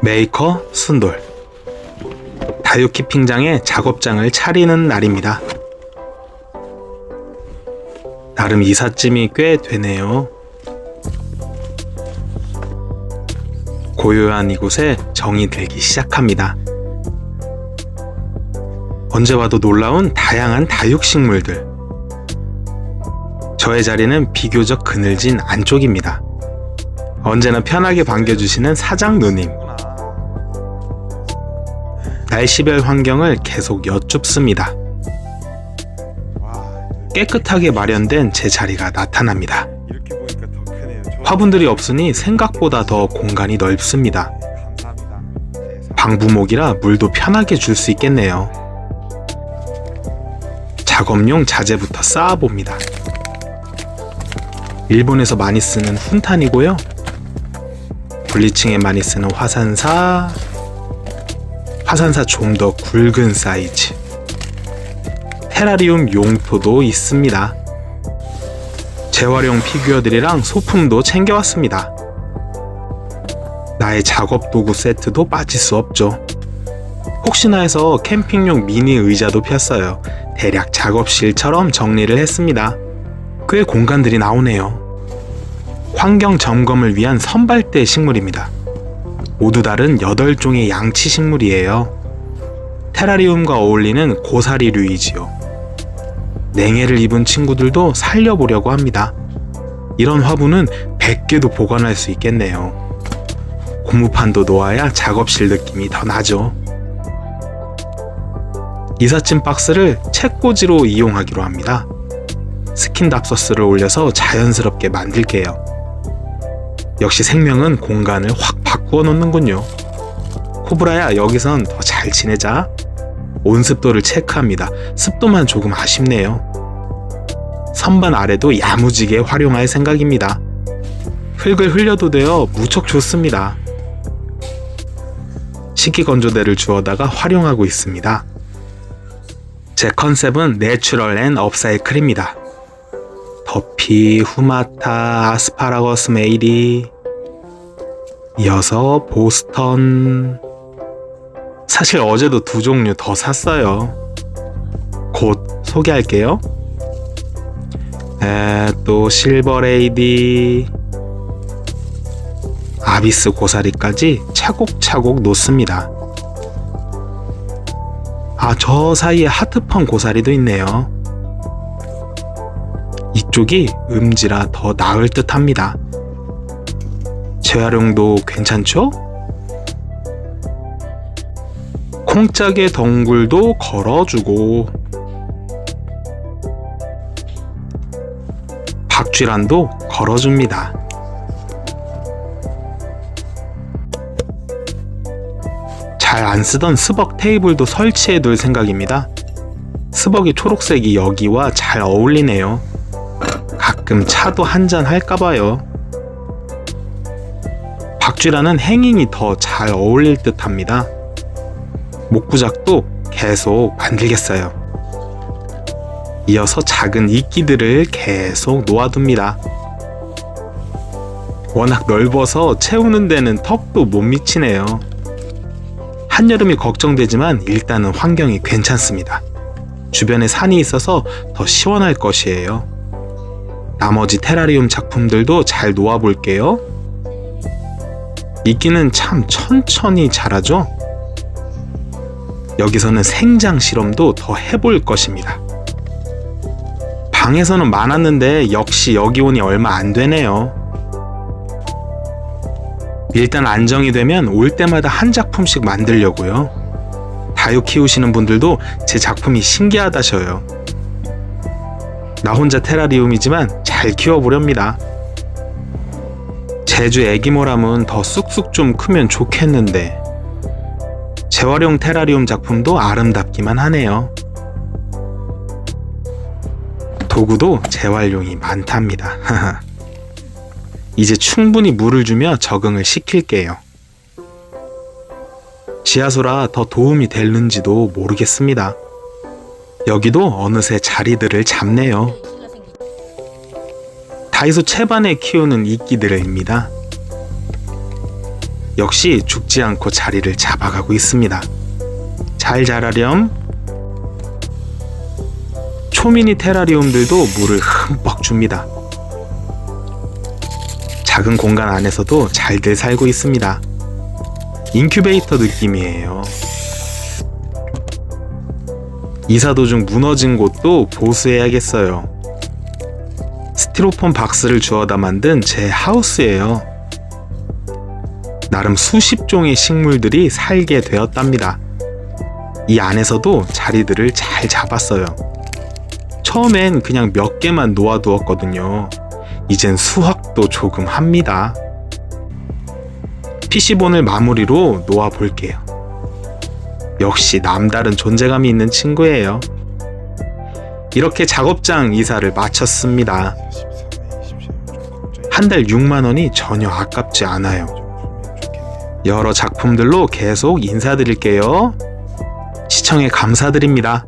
메이커 순돌 다육키핑장에 작업장을 차리는 날입니다. 나름 이삿짐이 꽤 되네요. 고요한 이곳에 정이 들기 시작합니다. 언제 와도 놀라운 다양한 다육식물들. 저의 자리는 비교적 그늘진 안쪽입니다. 언제나 편하게 반겨주시는 사장 누님. 날씨별 환경을 계속 여쭙습니다. 와 깨끗하게 마련된 제 자리가 나타납니다. 화분들이 없으니 생각보다 더 공간이 넓습니다. 방부목이라 물도 편하게 줄 수 있겠네요. 작업용 자재부터 쌓아봅니다. 일본에서 많이 쓰는 훈탄이고요. 블리칭에 많이 쓰는 화산사, 화산사 좀 더 굵은 사이즈. 테라리움 용토도 있습니다. 재활용 피규어들이랑 소품도 챙겨왔습니다. 나의 작업 도구 세트도 빠질 수 없죠. 혹시나 해서 캠핑용 미니 의자도 폈어요. 대략 작업실처럼 정리를 했습니다. 꽤 공간들이 나오네요. 환경 점검을 위한 선발대 식물입니다. 모두 다른 8종의 양치 식물이에요. 테라리움과 어울리는 고사리류이지요. 냉해를 입은 친구들도 살려보려고 합니다. 이런 화분은 100개도 보관할 수 있겠네요. 고무판도 놓아야 작업실 느낌이 더 나죠. 이삿짐 박스를 책꽂이로 이용하기로 합니다. 스킨답서스를 올려서 자연스럽게 만들게요. 역시 생명은 공간을 확 바꾸어 놓는군요. 코브라야 여기선 더 잘 지내자. 온습도를 체크합니다. 습도만 조금 아쉽네요. 선반 아래도 야무지게 활용할 생각입니다. 흙을 흘려도 되어 무척 좋습니다. 식기건조대를 주워다가 활용하고 있습니다. 제 컨셉은 내추럴 앤 업사이클입니다. 더피, 후마타, 아스파라거스 메이리, 이어서 보스턴. 사실 어제도 두 종류 더 샀어요. 곧 소개할게요. 에, 또 실버레이디, 아비스 고사리까지 차곡차곡 놓습니다. 아, 저 사이에 하트펀 고사리도 있네요. 이쪽이 음지라 더 나을 듯 합니다. 재활용도 괜찮죠? 콩짝의 덩굴도 걸어주고 박쥐란도 걸어줍니다. 잘 안 쓰던 스벅 테이블도 설치해 둘 생각입니다. 스벅이 초록색이 여기와 잘 어울리네요. 가끔 차도 한 잔 할까봐요. 박쥐라는 행인이 더 잘 어울릴 듯 합니다. 목구작도 계속 만들겠어요. 이어서 작은 이끼들을 계속 놓아둡니다. 워낙 넓어서 채우는 데는 턱도 못 미치네요. 한여름이 걱정되지만 일단은 환경이 괜찮습니다. 주변에 산이 있어서 더 시원할 것이에요. 나머지 테라리움 작품들도 잘 놓아볼게요. 이끼는 참 천천히 자라죠? 여기서는 생장 실험도 더 해볼 것입니다. 방에서는 많았는데 역시 여기 오니 얼마 안 되네요. 일단 안정이 되면 올 때마다 한 작품씩 만들려고요. 다육 키우시는 분들도 제 작품이 신기하다셔요. 나 혼자 테라리움이지만 잘 키워보렵니다. 제주 애기모람은 더 쑥쑥 좀 크면 좋겠는데 재활용 테라리움 작품도 아름답기만 하네요. 도구도 재활용이 많답니다. 이제 충분히 물을 주며 적응을 시킬게요. 지하소라 더 도움이 될는지도 모르겠습니다. 여기도 어느새 자리들을 잡네요. 다이소 채반에 키우는 이끼들입니다. 역시 죽지 않고 자리를 잡아가고 있습니다. 잘 자라렴. 초미니 테라리움들도 물을 흠뻑 줍니다. 작은 공간 안에서도 잘들 살고 있습니다. 인큐베이터 느낌이에요. 이사 도중 무너진 곳도 보수해야겠어요. 스티로폼 박스를 주워다 만든 제 하우스예요. 나름 수십 종의 식물들이 살게 되었답니다. 이 안에서도 자리들을 잘 잡았어요. 처음엔 그냥 몇 개만 놓아두었거든요. 이젠 수확도 조금 합니다. PC본을 마무리로 놓아볼게요. 역시 남다른 존재감이 있는 친구예요. 이렇게 작업장 이사를 마쳤습니다. 13회 27회 좀 걱정이 한달 6만 원이 전혀 아깝지 않아요. 여러 작품들로 계속 인사드릴게요. 시청에 감사드립니다.